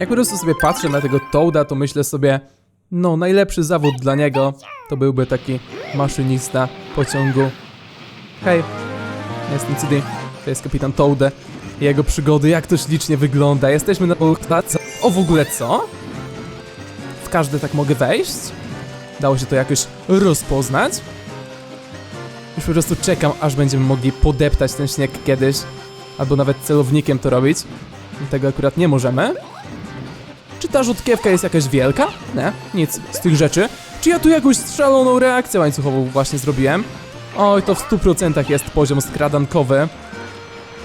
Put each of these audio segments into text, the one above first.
Jak po prostu sobie patrzę na tego Toada, to myślę sobie, no najlepszy zawód dla niego to byłby taki maszynista pociągu. Hej, jestem CD, to jest kapitan Toad. Jego przygody, jak to ślicznie wygląda. Jesteśmy na... O, w ogóle co? W każde tak mogę wejść? Dało się to jakoś rozpoznać? Już po prostu czekam, aż będziemy mogli podeptać ten śnieg kiedyś. Albo nawet celownikiem to robić. Tego akurat nie możemy. Ta rzutkiewka jest jakaś wielka? Nie, nic z tych rzeczy. Czy ja tu jakąś szaloną reakcję łańcuchową właśnie zrobiłem? Oj, to w 100% jest poziom skradankowy.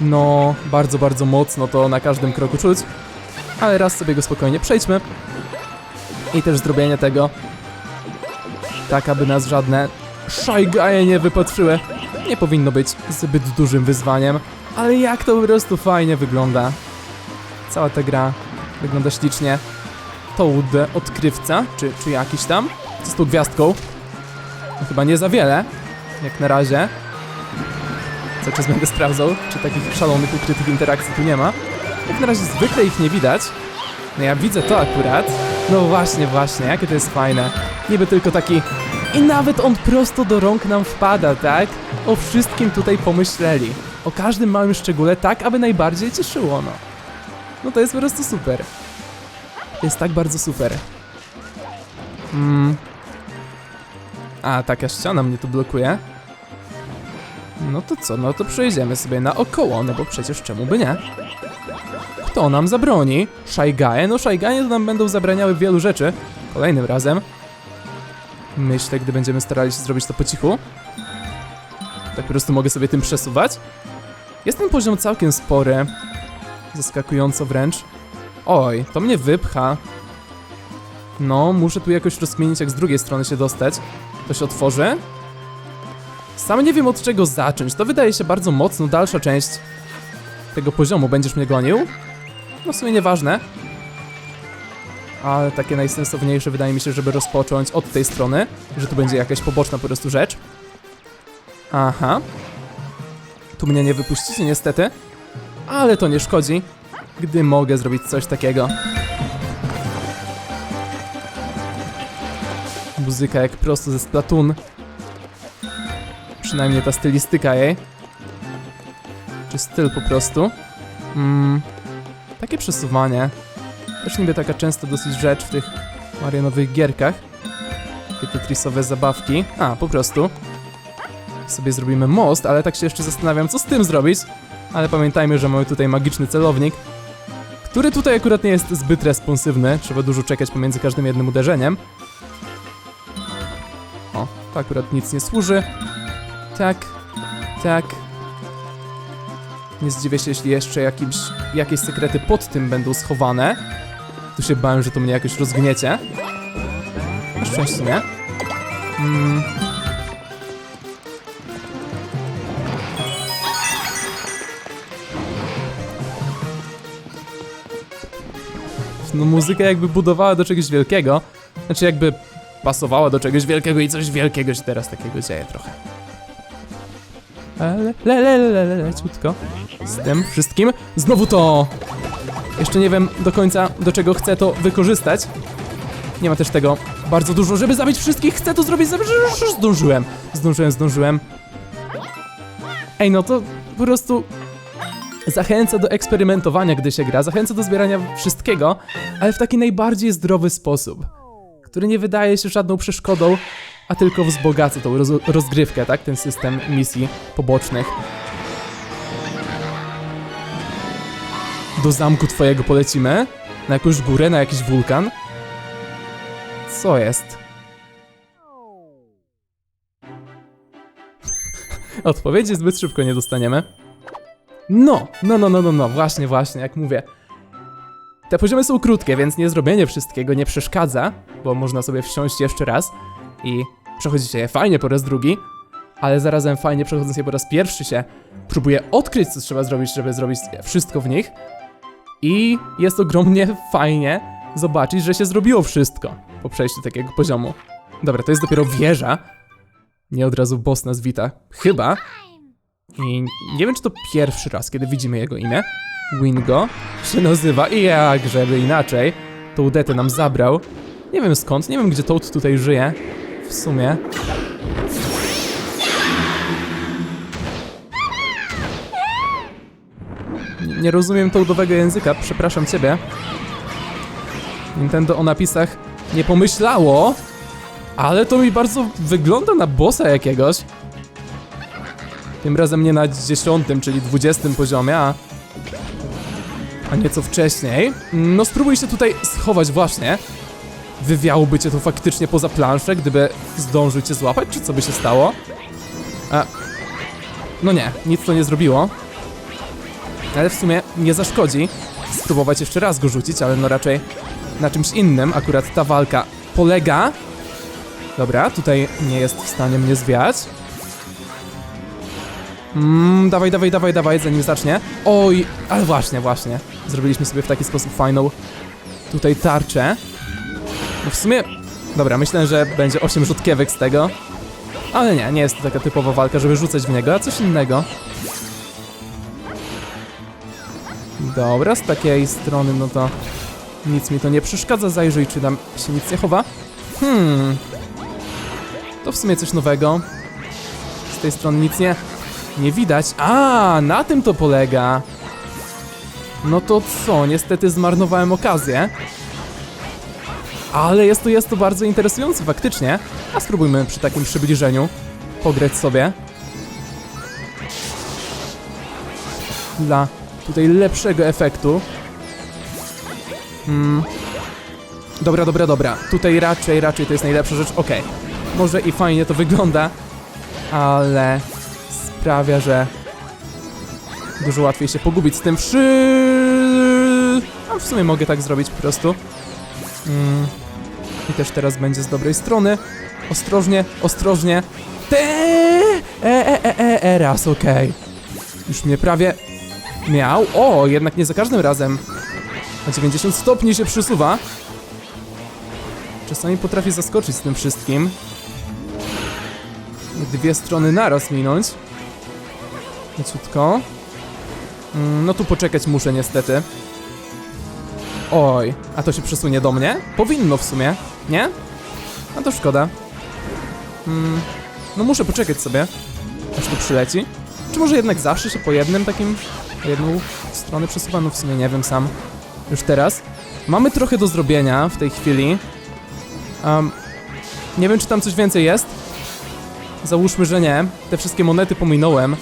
No, bardzo, bardzo mocno to na każdym kroku czuć. Ale raz sobie go spokojnie przejdźmy. I też zrobienie tego tak, aby nas żadne szajgaje nie wypatrzyły. Nie powinno być zbyt dużym wyzwaniem, ale jak to po prostu fajnie wygląda. Cała ta gra wygląda ślicznie. Toad, odkrywca, czy, czy jakiś tam, z tą gwiazdką. No, chyba nie za wiele, jak na razie. Cały czas będę sprawdzał, czy takich szalonych, ukrytych interakcji tu nie ma. Jak na razie zwykle ich nie widać. No ja widzę to akurat. No właśnie, właśnie, jakie to jest fajne. Niby tylko taki... I nawet on prosto do rąk nam wpada, tak? O wszystkim tutaj pomyśleli. O każdym małym szczególe tak, aby najbardziej cieszyło, no. No to jest po prostu super. To jest tak bardzo super. Mm. A, taka ściana mnie tu blokuje. No to co, no to przejdziemy sobie naokoło, no bo przecież czemu by nie? Kto nam zabroni? Szajgaje? No szajgaje to nam będą zabraniały wielu rzeczy. Kolejnym razem. Myślę, gdy będziemy starali się zrobić to po cichu. Tak po prostu mogę sobie tym przesuwać. Jest ten poziom całkiem spory. Zaskakująco wręcz. Oj, to mnie wypcha. No, muszę tu jakoś rozkminić, jak z drugiej strony się dostać. To się otworzy. Sam nie wiem od czego zacząć. To wydaje się bardzo mocno dalsza część tego poziomu. Będziesz mnie gonił? No w sumie nieważne. Ale takie najsensowniejsze wydaje mi się, żeby rozpocząć od tej strony, że tu będzie jakaś poboczna po prostu rzecz. Aha. Tu mnie nie wypuścicie niestety, ale to nie szkodzi, gdy mogę zrobić coś takiego. Muzyka jak prosto ze Splatoon. Przynajmniej ta stylistyka jej. Czy styl po prostu. Mm, takie przesuwanie. Też niby taka często dosyć rzecz w tych Marionowych gierkach. Takie tetrisowe zabawki. A, po prostu. Sobie zrobimy most, ale tak się jeszcze zastanawiam, co z tym zrobić. Ale pamiętajmy, że mamy tutaj magiczny celownik, który tutaj akurat nie jest zbyt responsywny. Trzeba dużo czekać pomiędzy każdym jednym uderzeniem. O, to akurat nic nie służy. Tak, tak. Nie zdziwię się, jeśli jeszcze jakimś, jakieś sekrety pod tym będą schowane. Tu się bałem, że to mnie jakoś rozgniecie. Na szczęście nie. Mm. No muzyka jakby budowała do czegoś wielkiego. Znaczy jakby pasowała do czegoś wielkiego i coś wielkiego się teraz takiego dzieje trochę. Le, le, le, le, le. Z tym wszystkim. Znowu to! Jeszcze nie wiem do końca, do czego chcę to wykorzystać. Nie ma też tego bardzo dużo, żeby zabić wszystkich. Chcę to zrobić. Zdążyłem. Zdążyłem, zdążyłem. Ej, no to po prostu zachęca do eksperymentowania, gdy się gra, zachęca do zbierania wszystkiego, ale w taki najbardziej zdrowy sposób, który nie wydaje się żadną przeszkodą, a tylko wzbogaca tą roz rozgrywkę, tak? Ten system misji pobocznych. Do zamku twojego polecimy? Na jakąś górę, na jakiś wulkan? Co jest? Odpowiedzi zbyt szybko nie dostaniemy. No, no, no, no, no, no, właśnie, właśnie, jak mówię. Te poziomy są krótkie, więc nie zrobienie wszystkiego nie przeszkadza, bo można sobie wsiąść jeszcze raz i przechodzić je fajnie po raz drugi, ale zarazem fajnie przechodząc je po raz pierwszy się próbuje odkryć, co trzeba zrobić, żeby zrobić wszystko w nich. I jest ogromnie fajnie zobaczyć, że się zrobiło wszystko po przejściu takiego poziomu. Dobra, to jest dopiero wieża. Nie od razu boss nas wita. Chyba. I nie wiem, czy to pierwszy raz, kiedy widzimy jego imię. Wingo się nazywa i jak żeby inaczej. Tą detę nam zabrał. Nie wiem skąd, nie wiem gdzie Toad tutaj żyje. W sumie. Nie rozumiem toadowego języka, przepraszam ciebie. Nintendo o napisach nie pomyślało, ale to mi bardzo wygląda na bossa jakiegoś. Tym razem nie na dziesiątym, czyli dwudziestym poziomie, a, a nieco wcześniej. No spróbuj się tutaj schować właśnie. Wywiałoby cię to faktycznie poza planszę, gdyby zdążył cię złapać, czy co by się stało? A, no nie, nic to nie zrobiło. Ale w sumie nie zaszkodzi spróbować jeszcze raz go rzucić, ale no raczej na czymś innym. Akurat ta walka polega. Dobra, tutaj nie jest w stanie mnie zwiać. Mmm, dawaj, dawaj, dawaj, dawaj, zanim zacznie. Oj, ale właśnie, właśnie. Zrobiliśmy sobie w taki sposób fajną tutaj tarczę. No w sumie, dobra, myślę, że będzie 8 rzutkiewek z tego. Ale nie, nie jest to taka typowa walka, żeby rzucać w niego, a coś innego. Dobra, z takiej strony, no to nic mi to nie przeszkadza. Zajrzyj, czy tam się nic nie chowa. Hmm. To w sumie coś nowego. Z tej strony nic nie, nie widać. A, na tym to polega. No to co, niestety zmarnowałem okazję. Ale jest to, jest to bardzo interesujące faktycznie. A spróbujmy przy takim przybliżeniu pograć sobie. Dla tutaj lepszego efektu. Mm. Dobra, dobra, dobra. Tutaj raczej, raczej to jest najlepsza rzecz. Okej. Może i fajnie to wygląda, ale sprawia, że dużo łatwiej się pogubić z tym przy... A w sumie mogę tak zrobić po prostu. Mm. I też teraz będzie z dobrej strony. Ostrożnie, ostrożnie. Te... E, e, e, e, e, raz, okej. Już mnie prawie miał. O, jednak nie za każdym razem. Na 90 stopni się przesuwa. Czasami potrafi zaskoczyć z tym wszystkim. Dwie strony naraz minąć. Leciutko. Mm, No tu poczekać muszę niestety. Oj, a to się przesunie do mnie? Powinno w sumie, nie? A to szkoda. Mm, no muszę poczekać sobie, aż tu przyleci. Czy może jednak zawsze się po jednym takim, po jedną stronę przesuwa? No w sumie nie wiem sam. Już teraz. Mamy trochę do zrobienia w tej chwili. Um, nie wiem, czy tam coś więcej jest. Załóżmy, że nie. Te wszystkie monety pominąłem.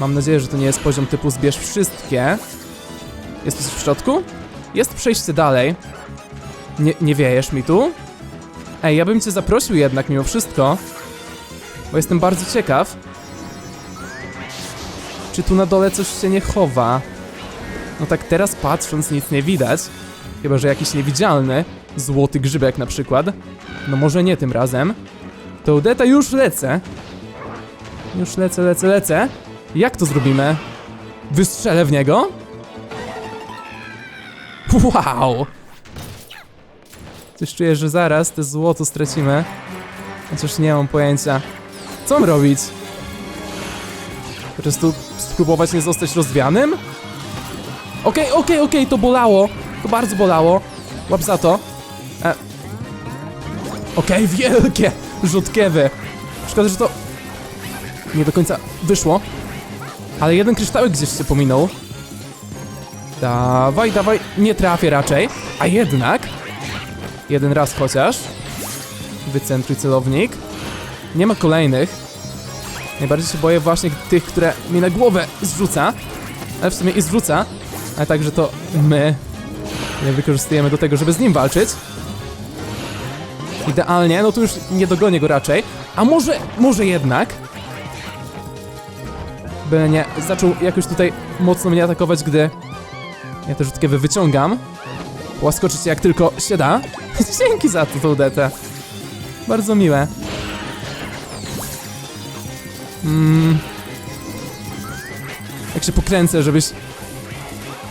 Mam nadzieję, że to nie jest poziom typu zbierz wszystkie. Jest coś w środku? Jest przejście dalej. Nie, nie wiejesz mi tu? Ej, ja bym cię zaprosił jednak mimo wszystko. Bo jestem bardzo ciekaw. Czy tu na dole coś się nie chowa? No tak teraz patrząc nic nie widać. Chyba, że jakiś niewidzialny, złoty grzybek na przykład. No może nie tym razem. To Udeta już lecę. Już lecę, lecę, lecę. Jak to zrobimy? Wystrzelę w niego? Wow! Coś czuję, że zaraz te złoto stracimy. Chociaż nie mam pojęcia. Co mam robić? Po prostu spróbować nie zostać rozwianym? Okej, okej, okej, to bolało. To bardzo bolało. Łap za to. E. Okej, wielkie rzutkiewy. Szkoda, że to nie do końca wyszło. Ale jeden kryształek gdzieś się pominął. Dawaj, dawaj. Nie trafię raczej. A jednak. Jeden raz chociaż. Wycentruj celownik. Nie ma kolejnych. Najbardziej się boję właśnie tych, które mi na głowę zrzuca. Ale w sumie i zrzuca. Ale także to my je wykorzystujemy do tego, żeby z nim walczyć. Idealnie, no tu już nie dogonię go raczej. A może, może jednak? By nie zaczął jakoś tutaj mocno mnie atakować, gdy ja te rzutkiewy wyciągam. Łaskoczyć jak tylko się da. Dzięki za to, tą. Bardzo miłe. Mm. Jak się pokręcę, żebyś...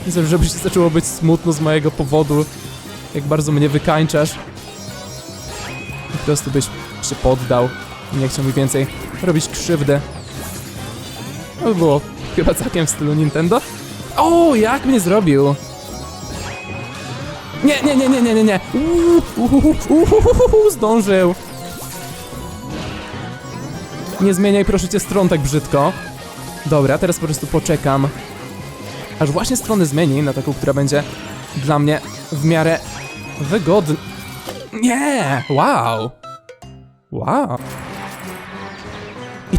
Żebyś zaczęło być smutno z mojego powodu. Jak bardzo mnie wykańczasz. Po prostu byś się poddał. Nie chciał mi więcej robić krzywdy. To by było chyba całkiem w stylu Nintendo. O, jak mnie zrobił? Nie, nie, nie, nie, nie, nie, nie. Uuu, Zdążył. Nie zmieniaj proszę cię stron tak brzydko. Dobra, teraz po prostu poczekam. Aż właśnie stronę zmieni na taką, która będzie dla mnie w miarę wygodna. Nie! Wow! Wow!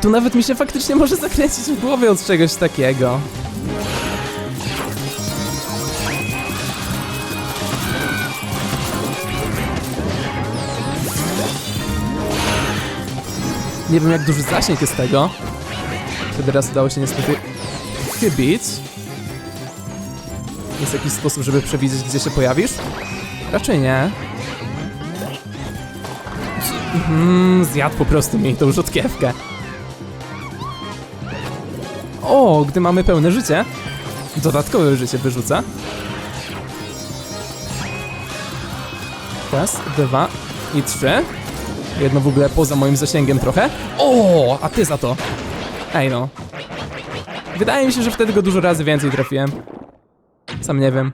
Tu nawet mi się faktycznie może zakręcić w głowie od czegoś takiego. Nie wiem jak duży zasięg jest tego. Wtedy raz udało się niestety chybić. Jest jakiś sposób, żeby przewidzieć, gdzie się pojawisz? Raczej nie. Mm, zjadł po prostu mi tą rzutkiewkę. O, gdy mamy pełne życie, dodatkowe życie wyrzuca. Raz, dwa i trzy. Jedno w ogóle poza moim zasięgiem trochę. O, a ty za to. Ej no. Wydaje mi się, że wtedy go dużo razy więcej trafiłem. Sam nie wiem.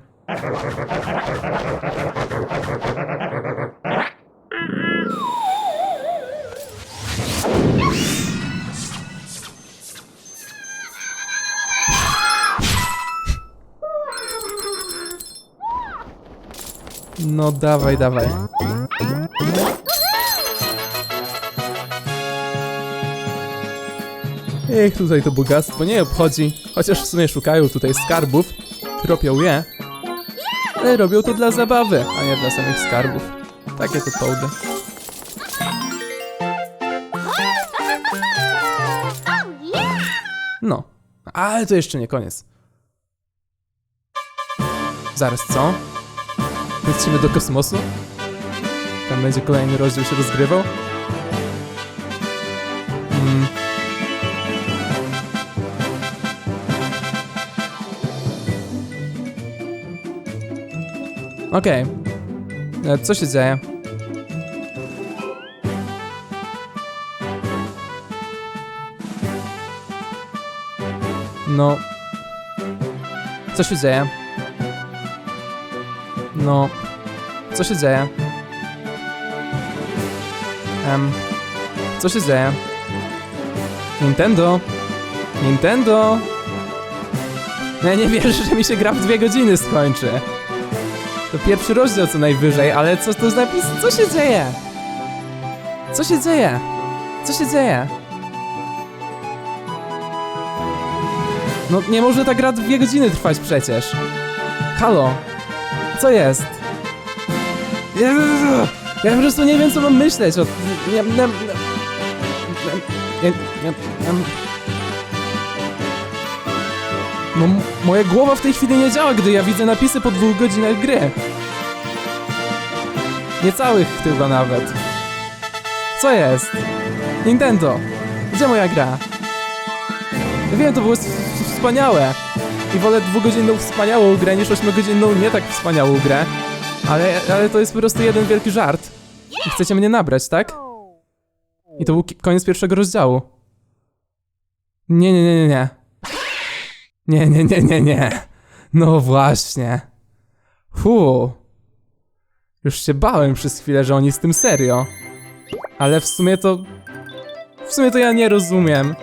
No dawaj, dawaj. Ech, tutaj to bogactwo nie obchodzi. Chociaż w sumie szukają tutaj skarbów, tropią je. Ale robią to dla zabawy, a nie dla samych skarbów. Takie to połdy. No, ale to jeszcze nie koniec. Zaraz, co? Lecimy do kosmosu? Tam będzie kolejny rozdział się rozgrywał? Mm. Okej. E, Co się dzieje? No. Co się dzieje? No. Co się dzieje? Em. Co się dzieje? Nintendo? Nintendo? No Ja nie wierzę, że mi się gra w dwie godziny skończy. To pierwszy rozdział co najwyżej, ale co to napis? Co się dzieje? Co się dzieje? Co się dzieje? No nie może ta gra dwie godziny trwać przecież. Halo? Co jest? Jezu, Ja po prostu nie wiem co mam myśleć o... Nie, nie, nie. No moja głowa w tej chwili nie działa, gdy ja widzę napisy po dwóch godzinach gry. Niecałych chyba nawet. Co jest? Nintendo, gdzie moja gra? Ja wiem, to było wspaniałe. I wolę dwugodzinną wspaniałą grę niż ośmiogodzinną nie tak wspaniałą grę. Ale, ale to jest po prostu jeden wielki żart. I chcecie mnie nabrać, tak? I to był koniec pierwszego rozdziału. Nie, nie, nie, nie, nie. Nie, nie, nie, nie, nie. No właśnie. Fu. Już się bałem przez chwilę, że oni z tym serio. Ale w sumie to... W sumie to ja nie rozumiem.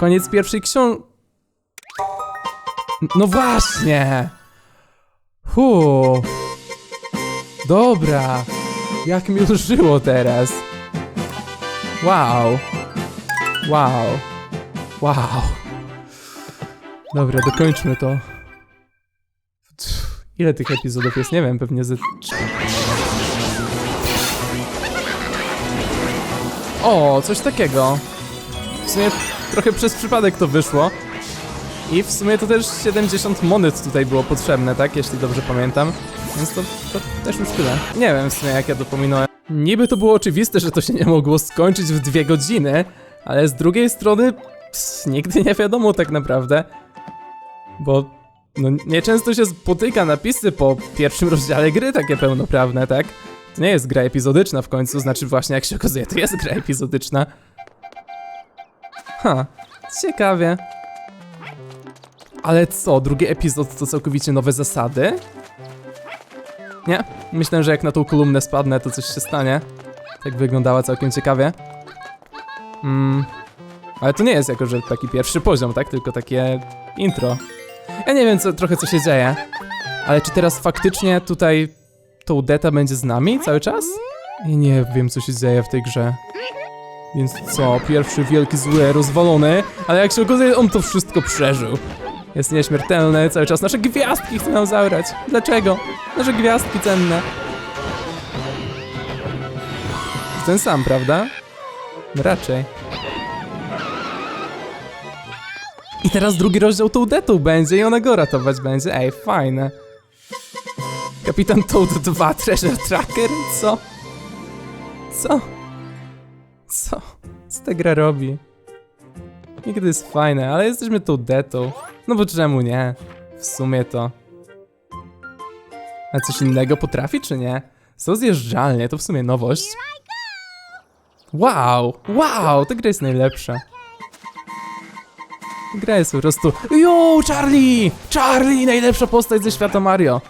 Koniec pierwszej książ... No właśnie! Fu. Dobra. Jak mi ulżyło teraz. Wow. Wow. Wow. Dobra, dokończmy to. Ile tych epizodów jest? Nie wiem, pewnie ze... O, coś takiego. W sumie trochę przez przypadek to wyszło. I w sumie to też 70 monet tutaj było potrzebne, tak? Jeśli dobrze pamiętam. Więc to, to też już tyle. Nie wiem w sumie jak ja to pominąłem. Niby to było oczywiste, że to się nie mogło skończyć w dwie godziny, ale z drugiej strony ps, nigdy nie wiadomo tak naprawdę. Bo no nieczęsto się spotyka napisy po pierwszym rozdziale gry takie pełnoprawne, tak? To nie jest gra epizodyczna w końcu, znaczy właśnie jak się okazuje, to jest gra epizodyczna. Ha, ciekawie. Ale co, drugi epizod to całkowicie nowe zasady? Nie? Myślę, że jak na tą kolumnę spadnę, to coś się stanie. Tak wyglądała całkiem ciekawie. Mm. Ale to nie jest jako, że taki pierwszy poziom, tak? Tylko takie intro. Ja nie wiem co, trochę co się dzieje. Ale czy teraz faktycznie tutaj tą Deta będzie z nami cały czas? I nie wiem co się dzieje w tej grze. Więc co, pierwszy wielki zły rozwalony, ale jak się okazuje, on to wszystko przeżył. Jest nieśmiertelny, cały czas nasze gwiazdki chce nam zabrać. Dlaczego? Nasze gwiazdki cenne. Ten sam, prawda? Raczej. I teraz drugi rozdział tą Detą będzie i ona go ratować będzie. Ej, fajne. Kapitan Toad 2 Treasure Tracker? Co? Co? Co? Co ta gra robi? Nigdy jest fajne, ale jesteśmy tą Detą. No bo czemu nie? W sumie to. A coś innego potrafi, czy nie? Są zjeżdżalnie, to w sumie nowość. Wow! Wow! Ta gra jest najlepsza. Gra jest po prostu... Jo, Charlie! Charlie! Najlepsza postać ze świata Mario!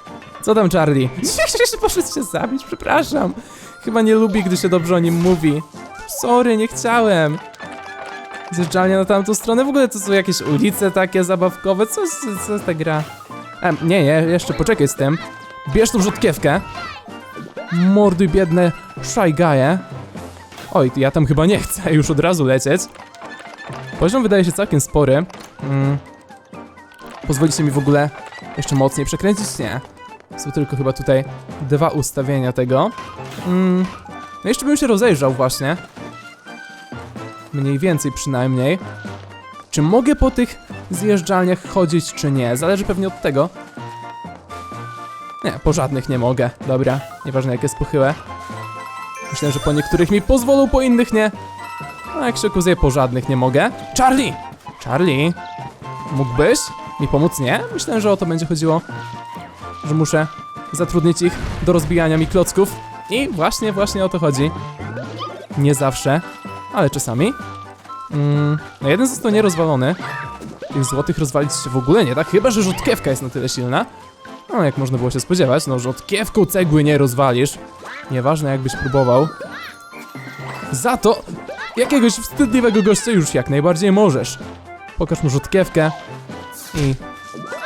Co tam, Charlie? Jeszcze poszedł się zabić, przepraszam. Chyba nie lubi, gdy się dobrze o nim mówi. Sorry, nie chciałem. Zjeżdżalnia na tamtą stronę? W ogóle to są jakieś ulice takie zabawkowe? Co, co, co jest ta gra? E, nie, nie, jeszcze poczekaj z tym. Bierz tą rzutkiewkę. Morduj biedne guy'e. Oj, ja tam chyba nie chcę już od razu lecieć. Poziom wydaje się całkiem spory. Mm. Pozwolicie mi w ogóle jeszcze mocniej przekręcić? Nie. Są tylko chyba tutaj dwa ustawienia tego. Mm. No jeszcze bym się rozejrzał właśnie. Mniej więcej przynajmniej. Czy mogę po tych zjeżdżalniach chodzić, czy nie? Zależy pewnie od tego. Nie, po żadnych nie mogę. Dobra, nieważne jak jest pochyłe. Myślę, że po niektórych mi pozwolą, po innych nie. A jak się okazuje, po żadnych nie mogę. Charlie! Charlie! Mógłbyś mi pomóc? Nie? Myślałem, że o to będzie chodziło. Że muszę zatrudnić ich do rozbijania mi klocków. I właśnie, właśnie o to chodzi. Nie zawsze, ale czasami. Mm, no jeden został nierozwalony. Tych złotych rozwalić się w ogóle nie da, chyba że rzutkiewka jest na tyle silna. No, jak można było się spodziewać, no rzutkiewką cegły nie rozwalisz. Nieważne jakbyś próbował. Za to jakiegoś wstydliwego gościa już jak najbardziej możesz. Pokaż mu rzutkiewkę i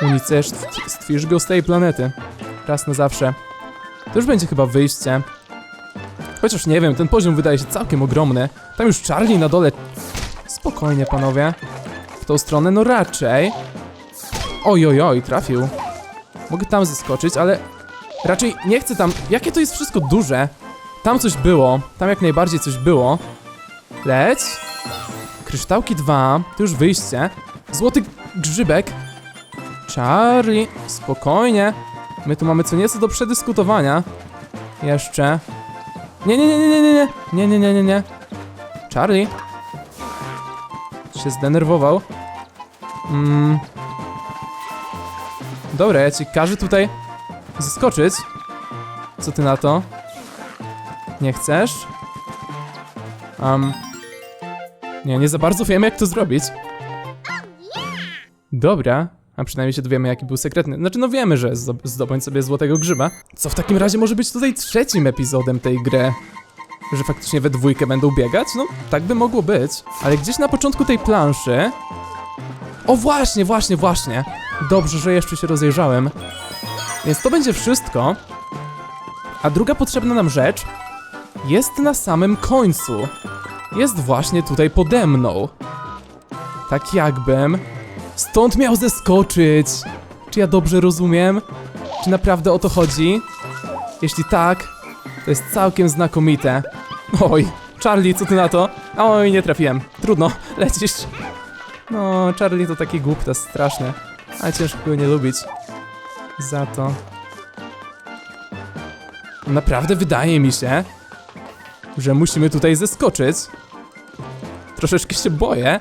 unicestwisz go z tej planety. Raz na zawsze. To już będzie chyba wyjście. Chociaż nie wiem, ten poziom wydaje się całkiem ogromny. Tam już Charlie na dole. Spokojnie, panowie. W tą stronę, no raczej. Oj, oj, oj, trafił. Mogę tam zeskoczyć, ale raczej nie chcę tam. Jakie to jest wszystko duże? Tam coś było. Tam jak najbardziej coś było. Leć. Kryształki 2. To już wyjście. Złoty grzybek. Charlie, spokojnie. My tu mamy co nieco do przedyskutowania. Jeszcze. Nie, nie, nie, nie, nie, nie, nie, nie, nie, nie, nie. Charlie. Się zdenerwował. Mm. Dobra, ja ci każę tutaj zeskoczyć. Co ty na to? Nie chcesz? Um. Nie, nie za bardzo wiem jak to zrobić. Dobra, a przynajmniej się dowiemy jaki był sekretny. Znaczy no wiemy, że zdo- zdobądź sobie złotego grzyba. Co w takim razie może być tutaj trzecim epizodem tej gry? Że faktycznie we dwójkę będą biegać? No, tak by mogło być. Ale gdzieś na początku tej planszy... O właśnie, właśnie, właśnie. Dobrze, że jeszcze się rozejrzałem. Więc to będzie wszystko. A druga potrzebna nam rzecz jest na samym końcu. Jest właśnie tutaj pode mną. Tak jakbym stąd miał zeskoczyć. Czy ja dobrze rozumiem? Czy naprawdę o to chodzi? Jeśli tak, to jest całkiem znakomite. Oj, Charlie, co ty na to? Oj, nie trafiłem. Trudno, lecisz. No, Charlie to taki głuptas straszny. Ale ciężko go nie lubić. Za to. Naprawdę wydaje mi się, że musimy tutaj zeskoczyć. Troszeczkę się boję.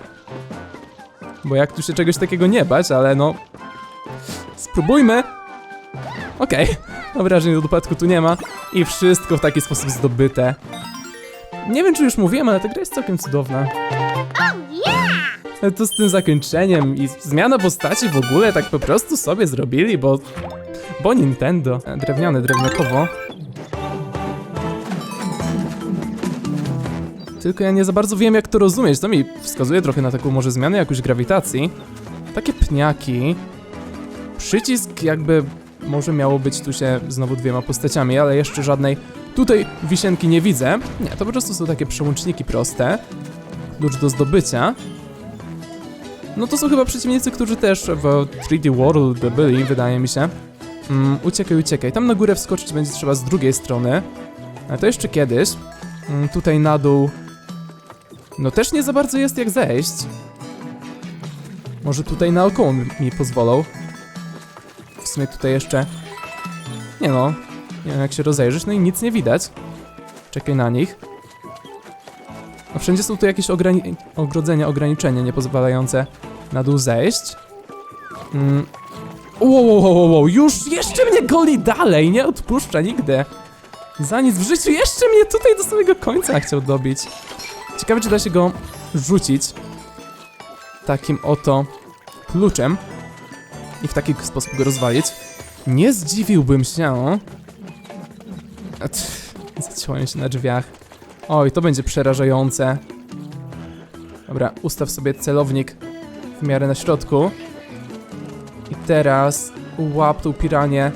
Bo jak tu się czegoś takiego nie bać, ale no... Spróbujmy! Okej, mam wrażenie, że dopadku tu nie ma. I wszystko w taki sposób zdobyte. Nie wiem, czy już mówiłem, ale ta gra jest całkiem cudowna. Ale to z tym zakończeniem i zmiana postaci w ogóle tak po prostu sobie zrobili, bo... Bo Nintendo. E, Drewniane, drewniakowo. Tylko ja nie za bardzo wiem jak to rozumieć. To mi wskazuje trochę na taką może zmianę jakoś grawitacji. Takie pniaki. Przycisk jakby może miało być tu się znowu dwiema postaciami, ale jeszcze żadnej tutaj wisienki nie widzę. Nie, to po prostu są takie przełączniki proste. Klucz do zdobycia. No to są chyba przeciwnicy, którzy też w 3D World byli, wydaje mi się. Mm, uciekaj, uciekaj. Tam na górę wskoczyć będzie trzeba z drugiej strony. Ale to jeszcze kiedyś. Mm, tutaj na dół. No też nie za bardzo jest jak zejść. Może tutaj naokoło mi, mi pozwolą. W sumie tutaj jeszcze... Nie no. Nie wiem jak się rozejrzeć, no i nic nie widać. Czekaj na nich. No wszędzie są tu jakieś ograni ogrodzenia, ograniczenia niepozwalające na dół zejść. Mm. Wow, wow, wow, wow, już jeszcze mnie goli dalej, nie odpuszcza nigdy. Za nic w życiu, jeszcze mnie tutaj do samego końca chciał dobić. Ciekawe, czy da się go rzucić takim oto kluczem i w taki sposób go rozwalić. Nie zdziwiłbym się. Zaciąłem się na drzwiach. Oj, to będzie przerażające. Dobra, ustaw sobie celownik w miarę na środku. I teraz łap tą piranię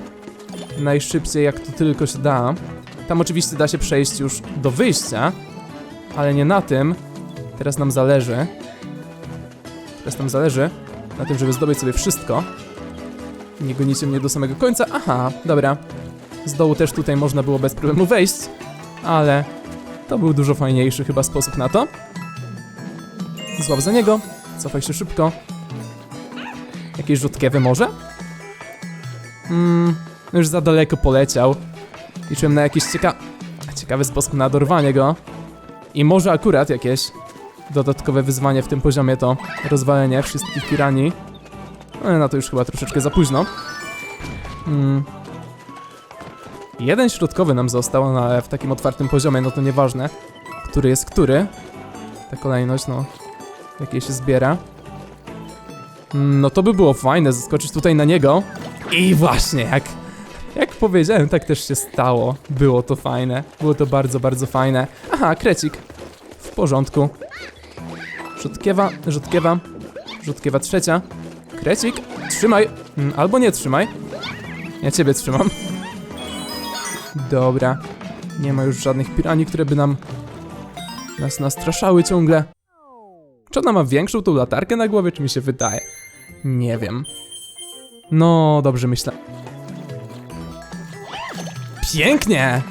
najszybciej jak to tylko się da. Tam oczywiście da się przejść już do wyjścia, ale nie na tym. Teraz nam zależy. Teraz nam zależy na tym, żeby zdobyć sobie wszystko. Nie gonicie mnie do samego końca. Aha, dobra. Z dołu też tutaj można było bez problemu wejść, ale to był dużo fajniejszy chyba sposób na to. Złap za niego, cofaj się szybko. Jakieś rzutkiewy może? Mm, już za daleko poleciał. Liczyłem na jakiś cieka ciekawy sposób na dorwanie go. I może akurat jakieś dodatkowe wyzwanie w tym poziomie to rozwalenie wszystkich piranii. Ale na to już chyba troszeczkę za późno. Mm. Jeden środkowy nam został, no ale w takim otwartym poziomie, no to nieważne, który jest który. Ta kolejność, no, jakie się zbiera. Mm, No to by było fajne, zaskoczyć tutaj na niego. I właśnie, jak, jak powiedziałem, tak też się stało. Było to fajne, było to bardzo, bardzo fajne. Aha, krecik. W porządku. Rzutkiewa, rzutkiewa, rzutkiewa trzecia. Krecik, trzymaj. Mm, Albo nie trzymaj. Ja ciebie trzymam. Dobra. Nie ma już żadnych piranii, które by nam nas nastraszały ciągle. Czy ona ma większą tą latarkę na głowie, czy mi się wydaje? Nie wiem. No, dobrze myślę. Pięknie!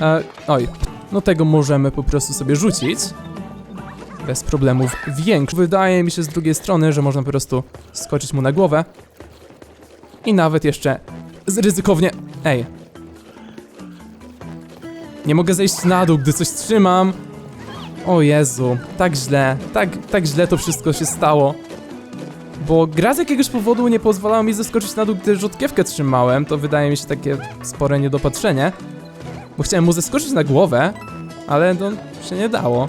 E, oj, no tego możemy po prostu sobie rzucić. Bez problemów większych. Wydaje mi się z drugiej strony, że można po prostu skoczyć mu na głowę. I nawet jeszcze ryzykownie... Ej. Nie mogę zejść na dół, gdy coś trzymam. O Jezu, tak źle, tak, tak źle to wszystko się stało. Bo gra z jakiegoś powodu nie pozwalała mi zeskoczyć na dół, gdy rzutkiewkę trzymałem. To wydaje mi się takie spore niedopatrzenie. Bo chciałem mu zeskoczyć na głowę, ale to się nie dało.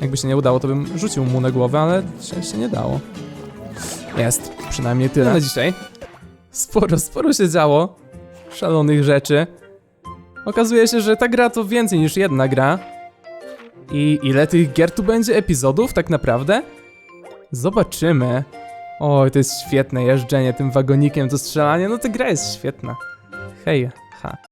Jakby się nie udało, to bym rzucił mu na głowę, ale się, się nie dało. Jest, przynajmniej tyle na dzisiaj. Sporo, sporo się działo. Szalonych rzeczy. Okazuje się, że ta gra to więcej niż jedna gra. I ile tych gier tu będzie epizodów tak naprawdę? Zobaczymy. Oj, to jest świetne jeżdżenie tym wagonikiem, to strzelanie, no ta gra jest świetna. Hej, ha.